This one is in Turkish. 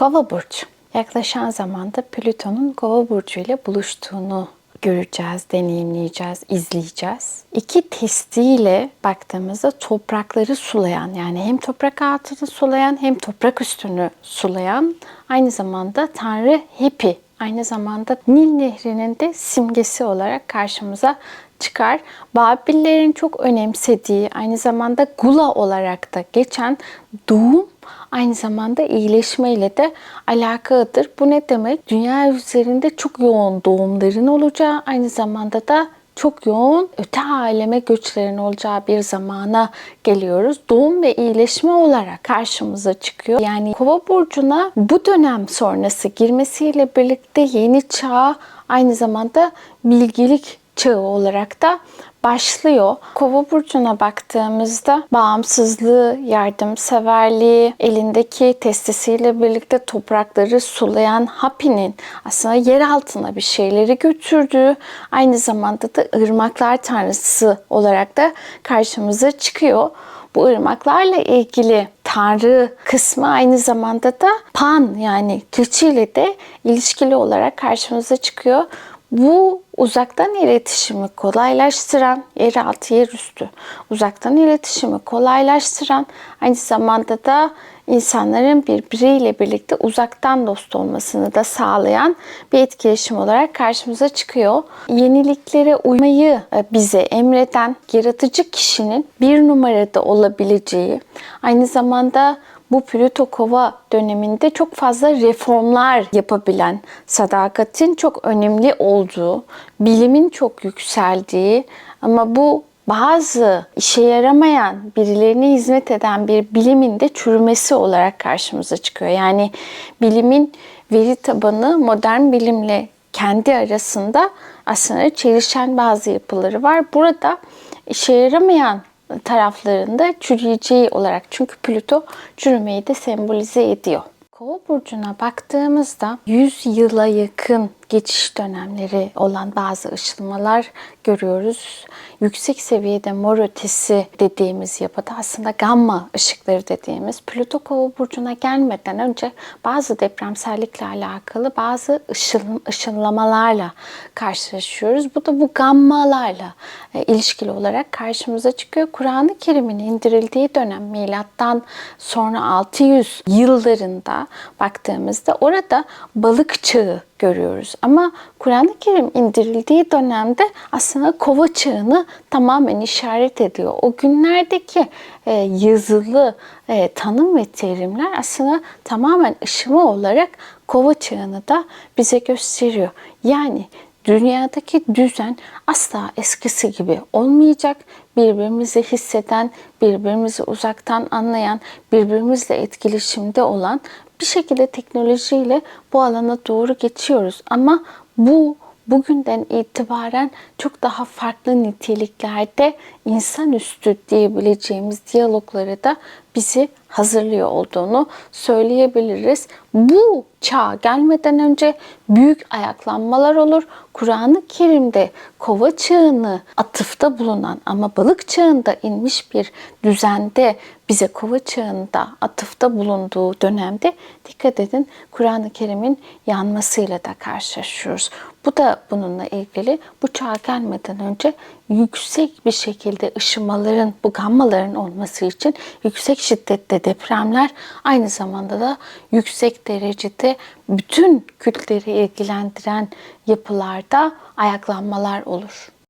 Kova burcu. Yaklaşan zamanda Plüton'un Kova burcu ile buluştuğunu göreceğiz, deneyimleyeceğiz, izleyeceğiz. İki testiyle baktığımızda toprakları sulayan yani hem toprak altını sulayan hem toprak üstünü sulayan aynı zamanda Tanrı Hepi aynı zamanda Nil Nehri'nin de simgesi olarak karşımıza çıkar. Babillerin çok önemsediği aynı zamanda Gula olarak da geçen doğum aynı zamanda iyileşme ile de alakalıdır. Bu ne demek? Dünya üzerinde çok yoğun doğumların olacağı, aynı zamanda da çok yoğun öte aleme göçlerin olacağı bir zamana geliyoruz. Doğum ve iyileşme olarak karşımıza çıkıyor. Yani Kova burcuna bu dönem sonrası girmesiyle birlikte yeni çağ aynı zamanda bilgilik çağı olarak da başlıyor. Kova burcuna baktığımızda bağımsızlığı, yardımseverliği, elindeki testisiyle birlikte toprakları sulayan Hapi'nin aslında yer altına bir şeyleri götürdüğü, aynı zamanda da ırmaklar tanrısı olarak da karşımıza çıkıyor. Bu ırmaklarla ilgili tanrı kısmı aynı zamanda da pan yani keçiyle de ilişkili olarak karşımıza çıkıyor. Bu uzaktan iletişimi kolaylaştıran, yeraltı yerüstü uzaktan iletişimi kolaylaştıran, aynı zamanda da insanların birbiriyle birlikte uzaktan dost olmasını da sağlayan bir etkileşim olarak karşımıza çıkıyor. Yeniliklere uymayı e, bize emreden yaratıcı kişinin bir numarada olabileceği, aynı zamanda bu Plüto Kova döneminde çok fazla reformlar yapabilen, sadakatin çok önemli olduğu, bilimin çok yükseldiği ama bu bazı işe yaramayan, birilerine hizmet eden bir bilimin de çürümesi olarak karşımıza çıkıyor. Yani bilimin veri tabanı modern bilimle kendi arasında aslında çelişen bazı yapıları var. Burada işe yaramayan taraflarında çürüyeceği olarak çünkü Plüto çürümeyi de sembolize ediyor. Kova burcuna baktığımızda 100 yıla yakın geçiş dönemleri olan bazı ışılmalar görüyoruz. Yüksek seviyede mor ötesi dediğimiz yapıda aslında gamma ışıkları dediğimiz Plüto Kova burcuna gelmeden önce bazı depremsellikle alakalı bazı ışıl, ışınlamalarla karşılaşıyoruz. Bu da bu gammalarla e, ilişkili olarak karşımıza çıkıyor. Kur'an-ı Kerim'in indirildiği dönem milattan sonra 600 yıllarında baktığımızda orada balık çağı görüyoruz. Ama Kur'an-ı Kerim indirildiği dönemde aslında kova çağını tamamen işaret ediyor. O günlerdeki e, yazılı e, tanım ve terimler aslında tamamen ışıma olarak kova çağını da bize gösteriyor. Yani dünyadaki düzen asla eskisi gibi olmayacak. Birbirimizi hisseden, birbirimizi uzaktan anlayan, birbirimizle etkileşimde olan bir şekilde teknolojiyle bu alana doğru geçiyoruz. Ama bu bugünden itibaren çok daha farklı niteliklerde insanüstü diyebileceğimiz diyalogları da bizi hazırlıyor olduğunu söyleyebiliriz. Bu çağ gelmeden önce büyük ayaklanmalar olur. Kur'an-ı Kerim'de kova çağını atıfta bulunan ama balık çağında inmiş bir düzende bize kova çağında atıfta bulunduğu dönemde dikkat edin Kur'an-ı Kerim'in yanmasıyla da karşılaşıyoruz. Bu da bununla ilgili bu çağ gelmeden önce yüksek bir şekilde ışımaların, bu gammaların olması için yüksek şiddette depremler aynı zamanda da yüksek derecede bütün kültleri ilgilendiren yapılarda ayaklanmalar olur.